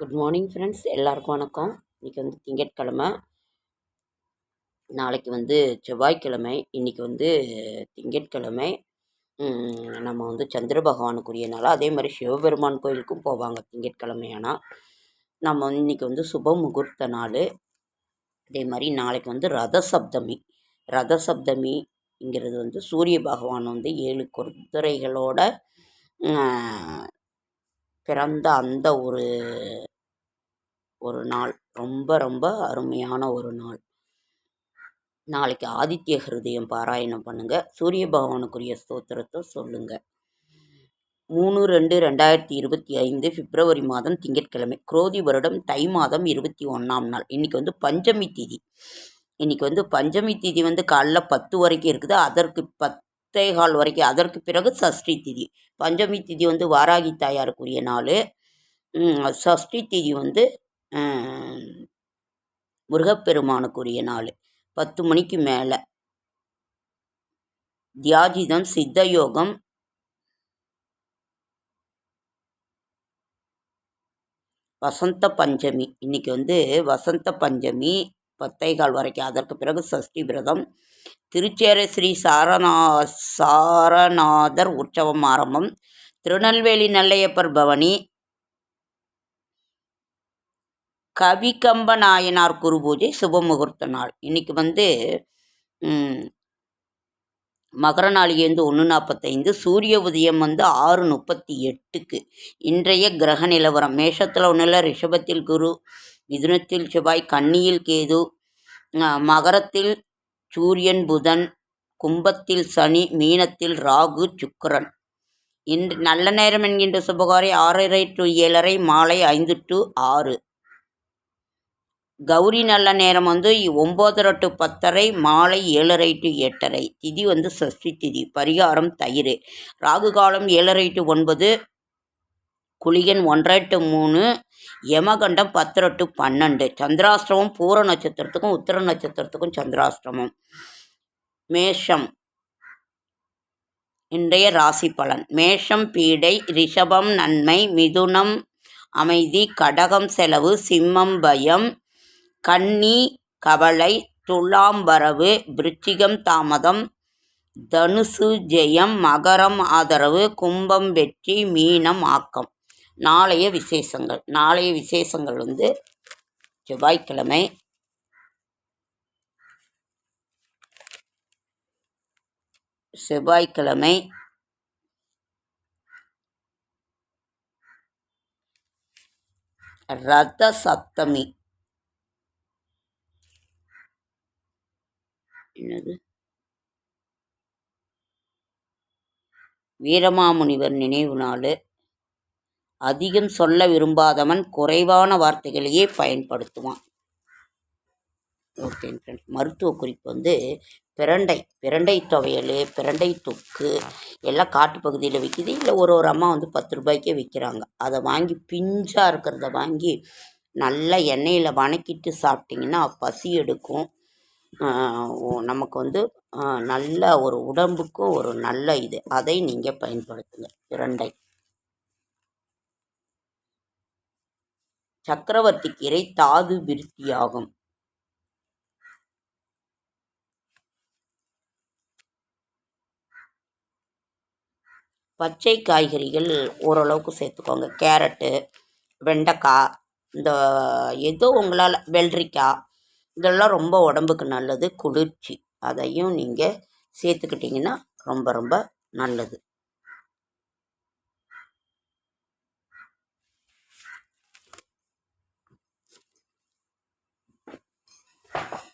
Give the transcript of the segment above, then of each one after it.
Good morning friends எல்லாருக்கும் வணக்கம். இன்றைக்கி வந்து திங்கட்கிழமை. நாளைக்கு வந்து செவ்வாய்க்கிழமை. இன்றைக்கி வந்து திங்கட்கிழமை. நம்ம வந்து சந்திர பகவானுக்குரிய நாள். அதே மாதிரி சிவபெருமான் கோயிலுக்கும் போவாங்க திங்கட்கிழமை ஆனால் நம்ம வந்து இன்றைக்கி வந்து சுப முகூர்த்த நாள். அதே மாதிரி நாளைக்கு வந்து ரத சப்தமி ரத சப்தமிங்கிறது வந்து சூரிய பகவான் வந்து ஏழு குதிரைகளோட பிறந்த அந்த ஒரு ஒரு நாள். ரொம்ப ரொம்ப அருமையான ஒரு நாள். நாளைக்கு ஆதித்ய ஹிருதயம் பாராயணம் பண்ணுங்க. சூரிய பகவானுக்குரிய ஸ்தோத்திரத்தை சொல்லுங்க. மூணு ரெண்டு ரெண்டாயிரத்தி இருபத்தி ஐந்து பிப்ரவரி மாதம் திங்கட்கிழமை. குரோதி வருடம் தை மாதம் இருபத்தி ஒன்றாம் நாள். இன்னைக்கு வந்து பஞ்சமி திதி. இன்னைக்கு வந்து பஞ்சமி திதி வந்து காலைல பத்து வரைக்கும் இருக்குது. அதற்கு பத்தே கால் வரைக்கும். அதற்கு பிறகு சஷ்டி திதி. பஞ்சமி திதி வந்து வாராகி தாயாருக்குரிய நாள். சஷ்டி திதி வந்து முருகப்பெருமானுக்குரிய நாள். பத்து மணிக்கு மேலே. தியாஜிதம் சித்த யோகம். வசந்த பஞ்சமி. இன்னைக்கு வந்து வசந்த பஞ்சமி பத்தைகால் வரைக்கும். அதற்கு பிறகு சஷ்டி விரதம். திருச்சேர ஸ்ரீ சாரநா சாரநாதர் உற்சவம் ஆரம்பம். திருநெல்வேலி நல்லையப்பர் பவனி. கவிகம்ப நாயனார் குரு பூஜை சுபமுகூர்த்த நாள். இன்னைக்கு வந்து மகர நாளிகை ஒன்று நாற்பத்தைந்து சூரிய உதயம் வந்து ஆறு முப்பத்தி எட்டுக்கு. இன்றைய கிரக நிலவரம். மேஷத்தில் ஒன்றில் ரிஷபத்தில் குரு மிதுனத்தில் செவ்வாய் கன்னியில் கேது மகரத்தில் சூரியன் புதன் கும்பத்தில் சனி மீனத்தில் ராகு சுக்கரன். இன்று நல்ல நேரம் என்கின்ற சுபகாரி ஆறரை டு ஏழரை மாலை ஐந்து டு ஆறு. கௌரி நல்ல நேரம் வந்து ஒம்போதரை டு பத்தரை மாலை ஏழரை டு எட்டரை. திதி வந்து சஷ்டி திதி. பரிகாரம் தயிர் ராகு காலம் ஏழரை டு ஒன்பது குளிகன் ஒன்றரை டு மூணு யமகண்டம் பத்தரை டு பன்னெண்டு. சந்திராஷ்டிரமம் பூர நட்சத்திரத்துக்கும் உத்தர நட்சத்திரத்துக்கும் சந்திராஷ்டிரமம் மேஷம். இன்றைய ராசி பலன். மேஷம் பீடை ரிஷபம் நன்மை மிதுனம் அமைதி கடகம் செலவு சிம்மம் பயம் கன்னி கவலை துலாம்பரவு விருச்சிகம் தாமதம் தனுசு ஜெயம் மகரம் ஆதரவு கும்பம் வெற்றி மீனம் ஆக்கம். நாளைய விசேஷங்கள். நாளைய விசேஷங்கள் வந்து செவ்வாய்க்கிழமை. செவ்வாய்க்கிழமை. ரத சப்தமி. என்னது வீரமாமுனிவர் நினைவு நாள். அதிகம் சொல்ல விரும்பாதவன் குறைவான வார்த்தைகளையே பயன்படுத்துவான். ஓகே ஃப்ரெண்ட்ஸ் மருத்துவ குறிப்பு வந்து பிரண்டை பிரண்டை துவையல் பிரண்டை தொக்கு எல்லாம் காட்டு பகுதியில் விற்கிது இல்லை ஒரு ஒரு அம்மா வந்து பத்து ரூபாய்க்கே விற்கிறாங்க அதை வாங்கி பிஞ்சாக இருக்கிறத வாங்கி நல்லா எண்ணெயில் வணக்கிட்டு சாப்பிட்டிங்கன்னா பசி எடுக்கும். நமக்கு வந்து நல்ல ஒரு உடம்புக்கு ஒரு நல்ல இது. அதை நீங்கள் பயன்படுத்துங்க. இரண்டை. சக்கரவர்த்தி கீரை தாது விருத்தியாகும். பச்சை காய்கறிகள் ஓரளவுக்கு சேர்த்துக்கோங்க. கேரட்டு வெண்டைக்காய் இந்த ஏதோ உங்களால் வெள்ளரிக்காய் இதெல்லாம் ரொம்ப உடம்புக்கு நல்லது. குளிர்ச்சி. அதையும் நீங்கள் சேர்த்துக்கிட்டிங்கன்னா ரொம்ப ரொம்ப நல்லது.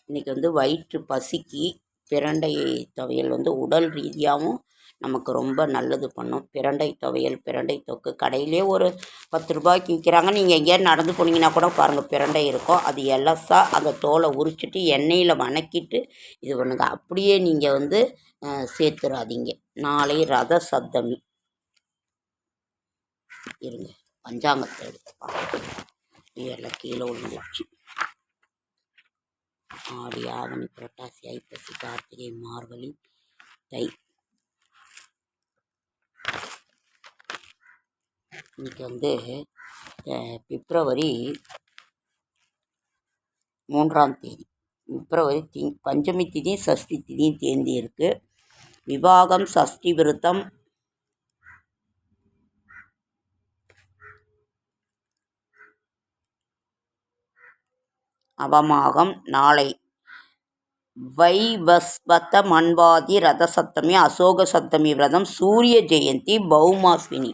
இன்றைக்கி வந்து வயிற்று பசிக்கு பிரண்டை துவையல் வந்து உடல் ரீதியாகவும் நமக்கு ரொம்ப நல்லது பண்ணும். பிரண்டை துவையல் பிரண்டை தொக்கு. கடையிலே ஒரு பத்து ரூபாய்க்கு விற்கிறாங்க நீங்கள் எங்கேயாவது நடந்து போனீங்கன்னா கூட பாருங்கள் பிரண்டை இருக்கும். அது எலசா அந்த தோலை உரிச்சிட்டு எண்ணெயில் வணக்கிட்டு இது பண்ணுங்க. அப்படியே நீங்கள் வந்து சேர்த்துறாதீங்க. நாளை ரத சப்தமி இருங்க. பஞ்சாங்கத்தை எடுத்து பார்க்கலாம் எல்லாம் கீழே விழுந்துருச்சு. ஆடி ஆவணி புரட்டாசி ஐப்பசி கார்த்திகை மார்கழி தை இன்னைக்கு வந்து பிப்ரவரி மூன்றாம் தேதி. பிப்ரவரி தி பஞ்சமி திதி சஷ்டி திதியும் தேதி இருக்குது விவாகம் சஷ்டி விருத்தம் அவமாகம் நாளை. வைவஸ்வத மன்வாதி ரத சப்தமி அசோக சப்தமி விரதம் சூரிய ஜெயந்தி பௌமாஸ்வினி.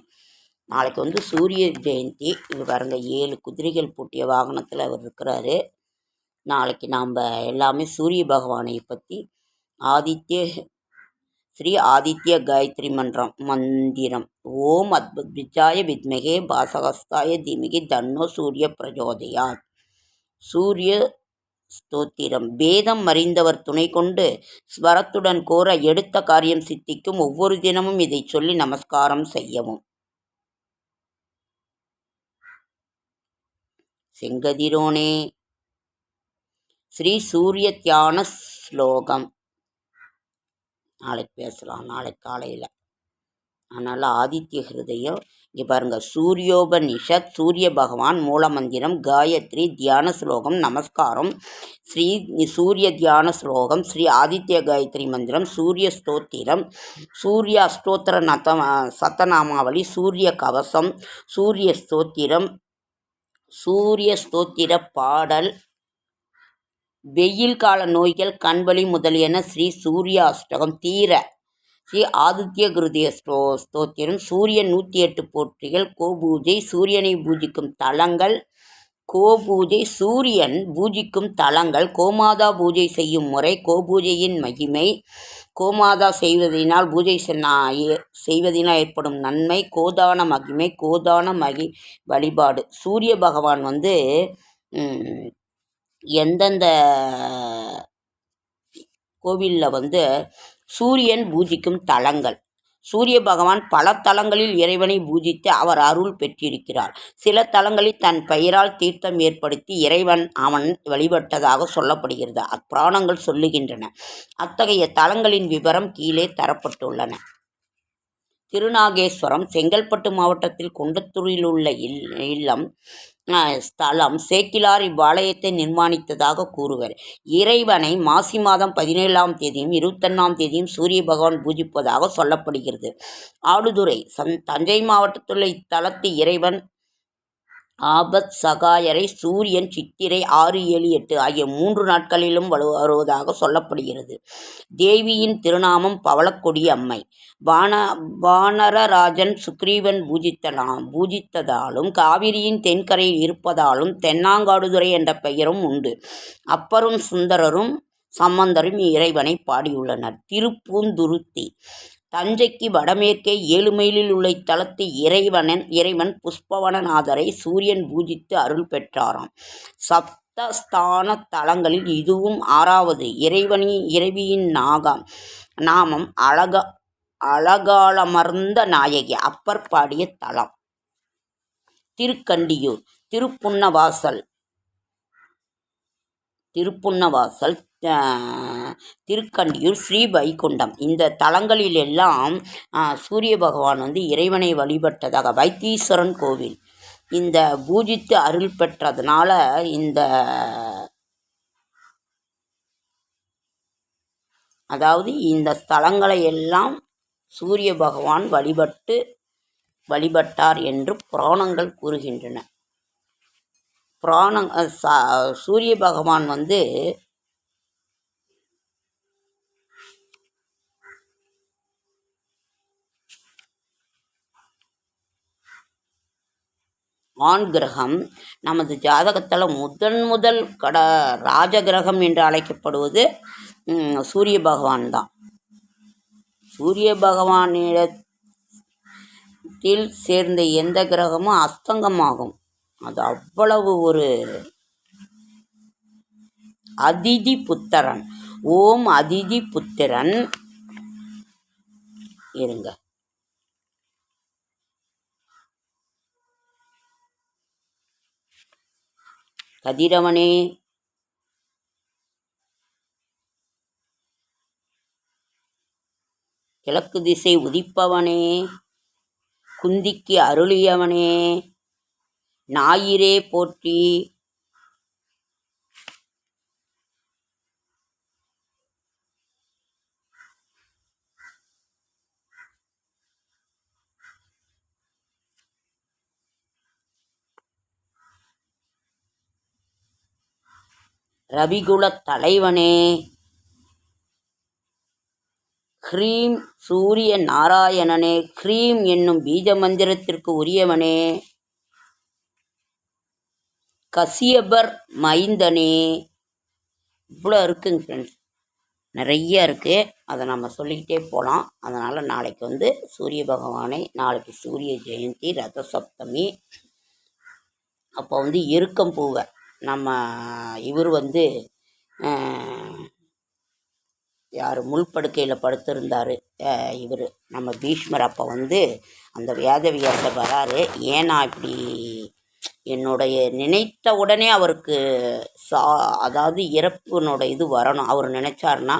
நாளைக்கு வந்து சூரிய ஜெயந்தி. இது பாருங்க ஏழு குதிரைகள் பூட்டிய வாகனத்தில் அவர் இருக்கிறாரு. நாளைக்கு நாம் எல்லாமே சூரிய பகவானை பற்றி ஆதித்ய ஸ்ரீ ஆதித்ய காயத்ரி மன்றம் மந்திரம். ஓம் அத்புத் விஜாய வித்மகே பாசகஸ்தாய தீமிகி தன்னோ சூரிய பிரஜோதயாத். சூரிய ஸ்தோத்திரம். வேதம் மறிந்தவர் துணை கொண்டு ஸ்வரத்துடன் கோர எடுத்த காரியம் சித்திக்கும் ஒவ்வொரு தினமும் இதை சொல்லி நமஸ்காரம் செய்யவும். செங்கதிரோனே. ஸ்ரீ சூரிய தியான ஸ்லோகம். நாளைக்கு பேசலாம் நாளைக்கு காலையில். அதனால் ஆதித்ய ஹிருதயம் இங்கே பாருங்கள் சூரியோபனிஷத் சூரிய பகவான் மூலமந்திரம் காயத்ரி தியான ஸ்லோகம் நமஸ்காரம். ஸ்ரீ சூரிய தியான ஸ்லோகம் ஸ்ரீ ஆதித்ய காயத்ரி மந்திரம் சூரிய ஸ்தோத்திரம் சூரிய அஷ்டோத்திர நத சத்தநாமாவளி சூரிய கவசம் சூரிய ஸ்தோத்திரம் சூரிய ஸ்தோத்திர பாடல் வெயில் கால நோய்கள் கண்வழி முதலியன ஸ்ரீ சூரிய அஷ்டகம் தீர ஸ்ரீ ஆதித்ய குருதிய ஸ்தோ ஸ்தோத்திரம். சூரியன் நூற்றி எட்டு போற்றிகள் கோபூஜை சூரியனை பூஜிக்கும் தலங்கள் கோபூஜை சூரியன் பூஜிக்கும் தலங்கள் கோமாதா பூஜை செய்யும் முறை கோபூஜையின் மகிமை கோமாதா செய்வதனால் பூஜை செய்வதனால் ஏற்படும் நன்மை கோதான மகிமை கோதான மகி வழிபாடு. சூரிய பகவான் வந்து எந்தெந்த கோவிலில் வந்து சூரியன் பூஜிக்கும் தலங்கள் சூரிய பகவான் பல தலங்களில் இறைவனை பூஜித்து அவர் அருள் பெற்றிருக்கிறார். சில தலங்களில் தன் பெயரால் தீர்த்தம் ஏற்படுத்தி இறைவன் அவன் வழிபட்டதாக சொல்லப்படுகிறது. அப்புராணங்கள் சொல்லுகின்றன. அத்தகைய தலங்களின் விவரம் கீழே தரப்பட்டுள்ளன. திருநாகேஸ்வரம் செங்கல்பட்டு மாவட்டத்தில் குண்டத்தூரில் உள்ள இல் இல்லம் ஸ்தலம் சேக்கிலார் இவ்வாலயத்தை நிர்மாணித்ததாக கூறுவர். இறைவனை மாசி மாதம் பதினேழாம் தேதியும் இருபத்தொன்னாம் தேதியும் சூரிய பகவான் பூஜிப்பதாக சொல்லப்படுகிறது. ஆடுதுறை சந் தஞ்சை மாவட்டத்துள்ள இத்தலத்து இறைவன் ஆபத் சகாயரை சூரியன் சித்திரை ஆறு ஏழு எட்டு ஆகிய மூன்று நாட்களிலும் வருவதாக சொல்லப்படுகிறது. தேவியின் திருநாமம் பவளக்கொடி அம்மை. வான வானரராஜன் சுக்ரீவன் பூஜித்தலாம் பூஜித்ததாலும் காவிரியின் தென்கரையில் இருப்பதாலும் தென்னாங்காடுதுறை என்ற பெயரும் உண்டு. அப்பரும் சுந்தரரும் சம்பந்தரும் இறைவனை பாடியுள்ளனர். திருப்பூந்துருத்தி. தஞ்சைக்கு வடமேற்கே ஏழு மைலில் உள்ள இத்தலத்து இறைவனன் இறைவன் புஷ்பவனநாதரை சூரியன் பூஜித்து அருள் பெற்றாராம். சப்தஸ்தான தலங்களில் இதுவும் ஆறாவது. இறைவனின் இறைவியின் நாகம் நாமம் அழக அழகாலமர்ந்த நாயகி அப்பர் பாடிய தலம். திருக்கண்டியூர் திருப்புன்னவாசல் திருப்புன்னவாசல் திருக்கண்டியூர் ஸ்ரீ வைகுண்டம். இந்த தலங்களில் எல்லாம் சூரிய பகவான் வந்து இறைவனை வழிபட்டதாக வைத்தீஸ்வரன் கோவில். இந்த பூஜித்து அருள் பெற்றதுனால இந்த அதாவது இந்த ஸ்தலங்களை எல்லாம் சூரிய பகவான் வழிபட்டு வழிபட்டார் என்று புராணங்கள் கூறுகின்றன. புராண சூரிய பகவான் வந்து ஆண் கிரகம் நமது ஜாதகத்தில் முதன் முதல் கட ராஜ கிரகம் என்று அழைக்கப்படுவது சூரிய பகவான் தான். சூரிய பகவானிடத்தில் சேர்ந்த எந்த கிரகமும் அஸ்தங்கமாகும். அது அவ்வளவு ஒரு அதிதி புத்தரன். ஓம் அதிதி புத்திரன். இருங்க. கதிரவனே. கிழக்கு திசை உதிப்பவனே. குந்திக்கு அருளியவனே. ஞாயிறே போற்றி ரவிகுலத் தலைவனே. ஹ்ரீம் சூரிய நாராயணனே. ஹ்ரீம் என்னும் பீஜ மந்திரத்திற்கு உரியவனே. கசியபர் மைந்தனே. இவ்வளோ இருக்குங்க ஃப்ரெண்ட்ஸ் நிறைய இருக்குது அதை நம்ம சொல்லிக்கிட்டே போகலாம் அதனால் நாளைக்கு வந்து சூரிய பகவானை நாளைக்கு சூரிய ஜெயந்தி ரத சப்தமி அப்போ வந்து எருக்கம் பூவை. நம்ம இவர் வந்து யார் முள்படுக்கையில் படுத்திருந்தார். இவர். நம்ம பீஷ்மர் அப்போ வந்து அந்த வேதவியாசர் வராரு. ஏன்னா இப்படி என்னுடைய நினைத்த உடனே அவருக்கு சா அதாவது இறப்பினோட இது வரணும். அவர் நினச்சாருன்னா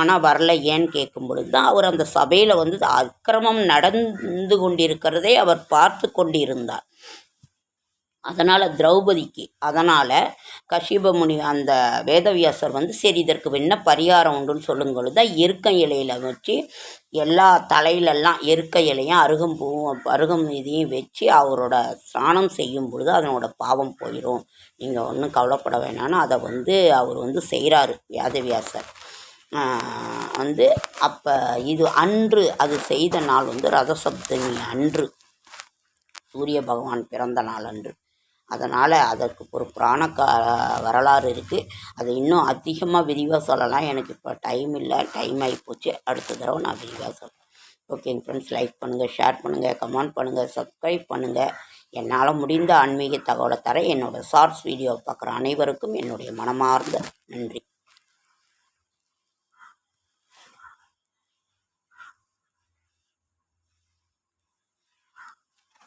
ஆனால் வரல ஏன்னு கேட்கும் பொழுது தான் அவர் அந்த சபையில் வந்து அக்கிரமம் நடந்து கொண்டிருக்கிறதை அவர் பார்த்து கொண்டிருந்தார். அதனால் திரௌபதிக்கு அதனால் கஷிப முனி அந்த வேதவியாசர் வந்து சரி இதற்கு என்ன பரிகாரம் உண்டுன்னு சொல்லும் பொழுது தான் எருக்க இலையில் வச்சு எல்லா தலையிலெல்லாம் எருக்க இலையும் அருகம்பூவும் அருகம் இதையும் வச்சு அவரோட ஸ்நானம் செய்யும் பொழுது அதனோட பாவம் போயிடும் நீங்கள் ஒன்றும் கவலைப்பட வேணாம்னு அதை வந்து அவர் வந்து செய்கிறாரு வேதவியாசர். வந்து அப்போ இது அன்று அது செய்த நாள் வந்து ரதசப்தமி அன்று சூரிய பகவான் பிறந்த நாள் அன்று. அதனால் அதற்கு ஒரு புராண கா வரலாறு இருக்குது அது இன்னும் அதிகமாக விரிவாக சொல்லலாம். எனக்கு இப்போ டைம் இல்லை. டைம் ஆகிப்போச்சு அடுத்த தடவை நான் விரிவாக சொல்கிறேன் ஓகேங்க ஃப்ரெண்ட்ஸ் லைக் பண்ணுங்கள் ஷேர் பண்ணுங்கள் கமெண்ட் பண்ணுங்கள் சப்ஸ்கிரைப் பண்ணுங்கள் என்னால் முடிந்த ஆன்மீக தகவலை தர என்னோடய ஷார்ட்ஸ் வீடியோ பார்க்குற அனைவருக்கும் என்னுடைய மனமார்ந்த நன்றி.